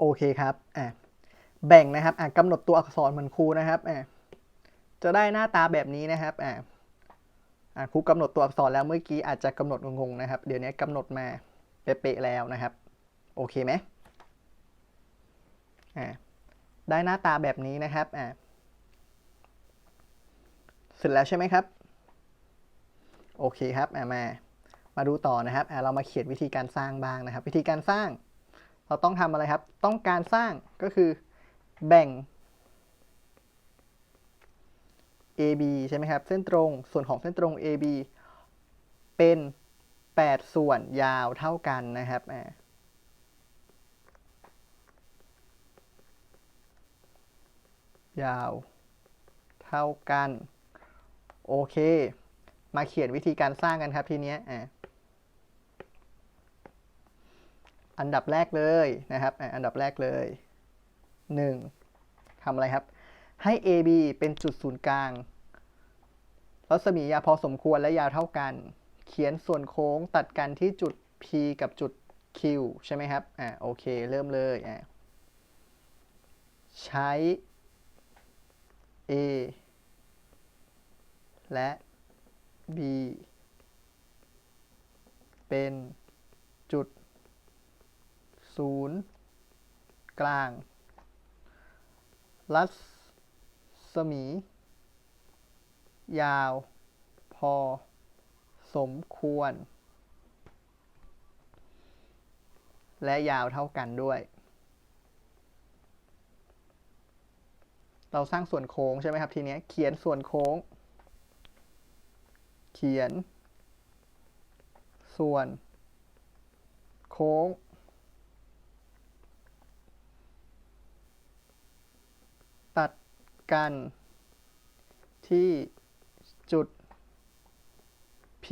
โอเคครับอะแบ่งนะครับอะกำหนดตัวอักษรเหมือนครูนะครับอะจะได้หน้าตาแบบนี้นะครับอะอะครูกำหนดตัวอักษรแล้วเมื่อกี้อาจจะกำหนดงงๆนะครับ เดี๋ยวนี้กำหนดมาเป๊ะๆแล้วนะครับ โอเคไหมอะได้หน้าตาแบบนี้นะครับอะเสร็จแล้วใช่ไหมครับ โอเคครับอะมา มาดูต่อนะครับอะเรามาเขียนวิธีการสร้างบ้างนะครับ วิธีการสร้าง เราต้องทำอะไรครับ ต้องการสร้างก็คือแบ่ง AB ใช่ไหมครับ เส้นตรงส่วนของเส้นตรง AB เป็น 8 ส่วนยาวเท่ากันนะครับยาวเท่ากัน โอเค มาเขียนวิธีการสร้างกันครับทีเนี้ยอ่ อันดับแรกเลยนะครับ อันดับแรกเลย 1ทำอะไรครับ ให้ AB เป็นจุดศูนย์กลาง รัศมียาวพอสมควรและยาวเท่ากัน เขียนส่วนโค้งตัดกันที่จุด P กับจุด Q ใช่ไหมครับ อ่า โอเค เริ่มเลย อะใช้ A และ B เป็นจุด ศูนย์กลาง รัศมี ยาว พอ สมควร และยาวเท่ากันด้วย เราสร้างส่วนโค้งใช่ไหมครับทีนี้เขียนส่วนโค้ง เขียน ส่วน โค้ง ตัด กัน ที่จุด P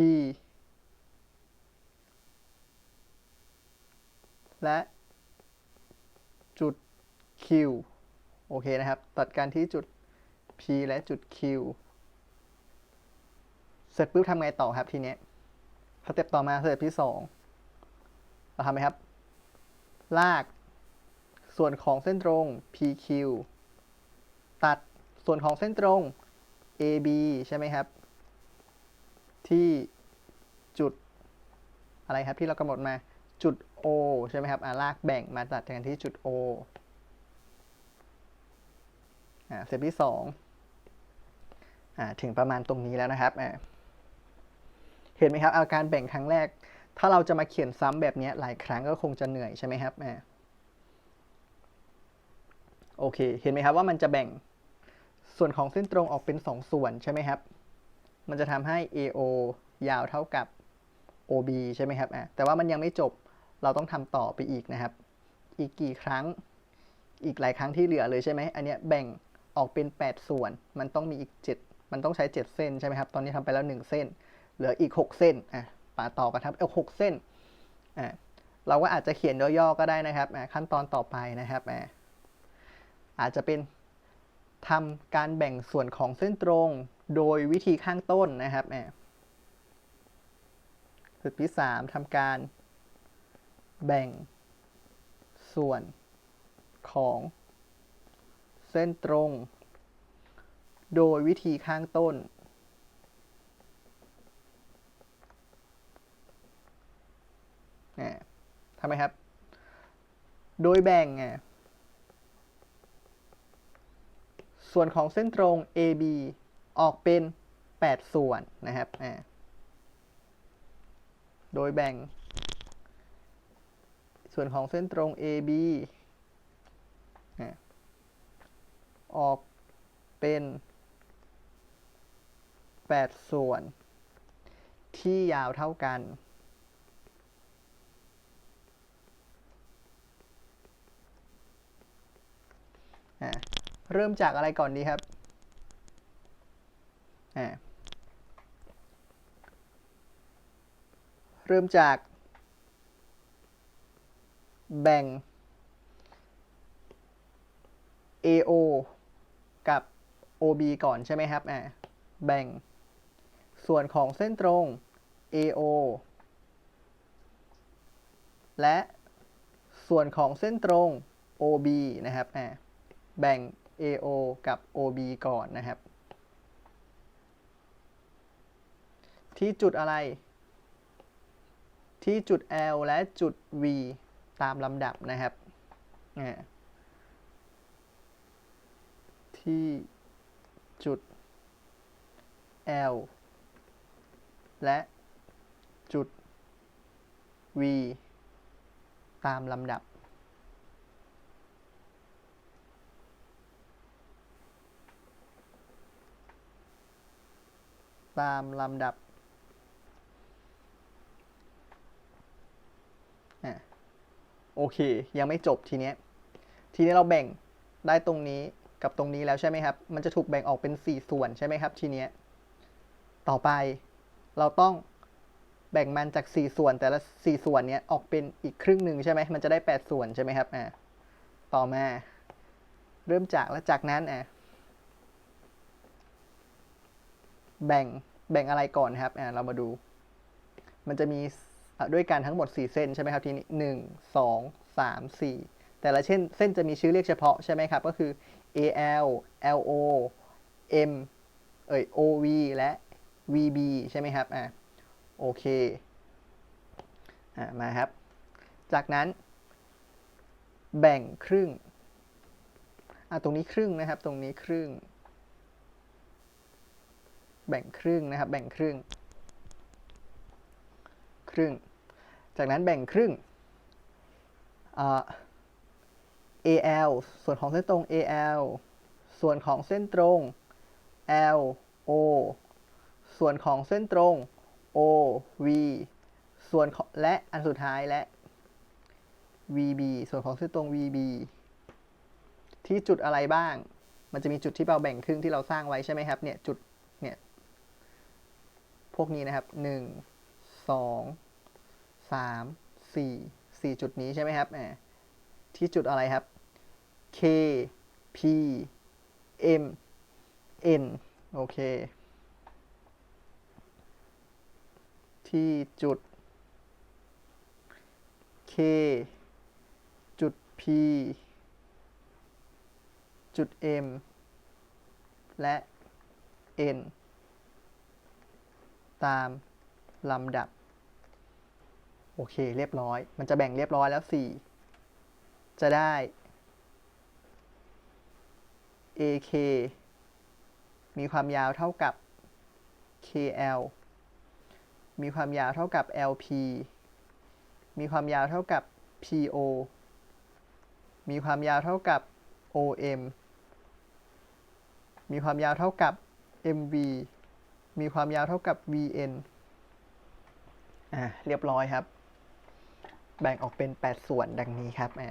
และจุด Q โอเคนะครับ ตัดกันที่จุด P และจุด Q เสร็จปุ๊บทำไงต่อครับทีเนี้ยสเต็ปต่อมาสเต็ปที่สองเราทำไหมครับ ลากส่วนของเส้นตรง PQ ตัด ส่วนของเส้นตรง AB ใช่ไหมครับ ที่จุดอะไรครับที่เรากำหนดมาจุด O ใช่ไหมครับอ่าลากแบ่งมาตัดกันที่จุด O อ่าสเต็ปที่สองอ่าถึงประมาณตรงนี้แล้วนะครับอ่าเห็นไหมครับอาการแบ่งครั้งแรก ถ้าเราจะมาเขียนซ้ำแบบนี้หลายครั้งก็คงจะเหนื่อยใช่ไหมครับอ่าโอเค เห็นไหมครับว่ามันจะแบ่ง ส่วนของเส้นตรงออกเป็น 2 ส่วนใช่ไหมครับ มันจะทำให้ AO ยาวเท่ากับ OB ใช่ไหมครับอะแต่ว่ามันยังไม่จบ เราต้องทำต่อไปอีกนะครับ อีกกี่ครั้ง อีกหลายครั้งที่เหลือเลยใช่ไหม อันนี้แบ่งออกเป็น 8 ส่วน มันต้องมีอีก 7 มันต้องใช้ 7 เส้นใช่ไหมครับ ตอนนี้ทำไปแล้ว 1 เส้น เหลืออีก 6 เส้น อะป่าต่อกันครับ เอา6เส้น อะเราก็อาจจะเขียนย่อๆก็ได้นะครับ อะขั้นตอนต่อไปนะครับ อะอาจจะเป็น ทำการแบ่งส่วนของเส้นตรง โดยวิธีข้างต้นนะครับแหมสุดที่สามทำการแบ่งส่วนของเส้นตรง โดยวิธีข้างต้น ทำไมครับ โดยแบ่งไง ส่วนของเส้นตรง AB ออกเป็น 8 ส่วนนะครับอ่าโดยแบ่ง ส่วนของเส้นตรง AB อออกเป็น 8 ส่วน ที่ยาวเท่ากัน อ่า เริ่มจากอะไรก่อนดีครับอ่าเริ่มจาก แบ่ง AO กับ OB ก่อนใช่ไหมครับอ่าแบ่ง ส่วนของเส้นตรง AO และส่วนของเส้นตรง OB นะครับอ่าแบ่ง AO กับ OB ก่อนนะครับ ที่จุดอะไร ที่จุด L และจุด V ตามลำดับนะครับอ่าที่จุด L และจุด V ตามลำดับ ตามลำดับโอเค ยังไม่จบทีเนี้ย ทีนี้เราแบ่งได้ตรงนี้กับตรงนี้แล้วใช่ไหมครับ มันจะถูกแบ่งออกเป็น 4 ส่วนใช่ไหมครับ ทีเนี้ย ต่อไปเราต้องแบ่งมันจาก 4 ส่วนแต่ละ 4 ส่วนเนี้ยออกเป็นอีกครึ่งหนึ่งใช่ไหมมันจะได้ 8 ส่วนใช่ไหมครับ อ่า ต่อมา เริ่มจากแล้วจากนั้นอะ แบ่งแบ่งอะไรก่อนครับอ่าเรามาดู มันจะมีด้วยกันทั้งหมด 4 เส้นใช่ไหมครับทีนี้หนึ่งสองสามสี่แต่ละเช่นเส้นจะมีชื่อเรียกเฉพาะใช่ไหมครับ ก็คือ AL LO M เอ่ย OV และ VB ใช่ไหมครับอ่าโอเคอ่ามาครับ จากนั้น แบ่งครึ่งอะตรงนี้ครึ่งนะครับ ตรงนี้ครึ่ง แบ่งครึ่งนะครับ แบ่งครึ่ง ครึ่ง จากนั้นแบ่งครึ่งอ AL ส่วนของเส้นตรง AL ส่วนของเส้นตรง L O ส่วนของเส้นตรง O V ส่วนและอันสุดท้ายและ VB ส่วนของเส้นตรง VB ที่จุดอะไรบ้าง มันจะมีจุดที่เราแบ่งครึ่งที่เราสร้างไว้ใช่ไหมครับ เนี่ย จุด เนี่ย พวกนี้นะครับหนึ่งสองสามสี่สี่จุดนี้ใช่ไหมครับที่จุดอะไรครับ K P M N โอเค ที่จุด K จุด P จุด M และ N ตามลำดับ โอเค เรียบร้อย มันจะแบ่งเรียบร้อยแล้ว 4 จะได้ AK มีความยาวเท่ากับ KL มีความยาวเท่ากับ LP มีความยาวเท่ากับ PO มีความยาวเท่ากับ OM มีความยาวเท่ากับ MV มีความยาวเท่ากับ VN อ่าเรียบร้อยครับ แบ่งออกเป็น 8 ส่วนดังนี้ครับอ่า